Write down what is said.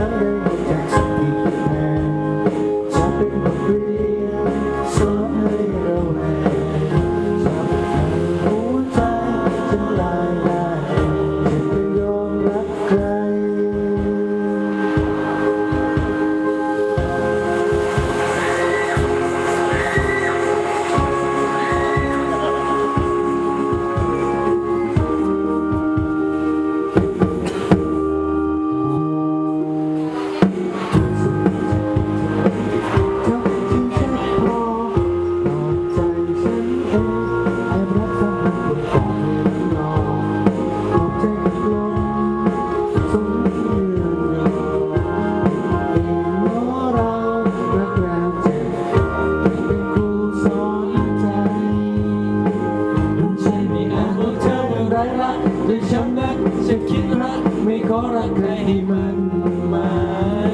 I'm รักใครมันมา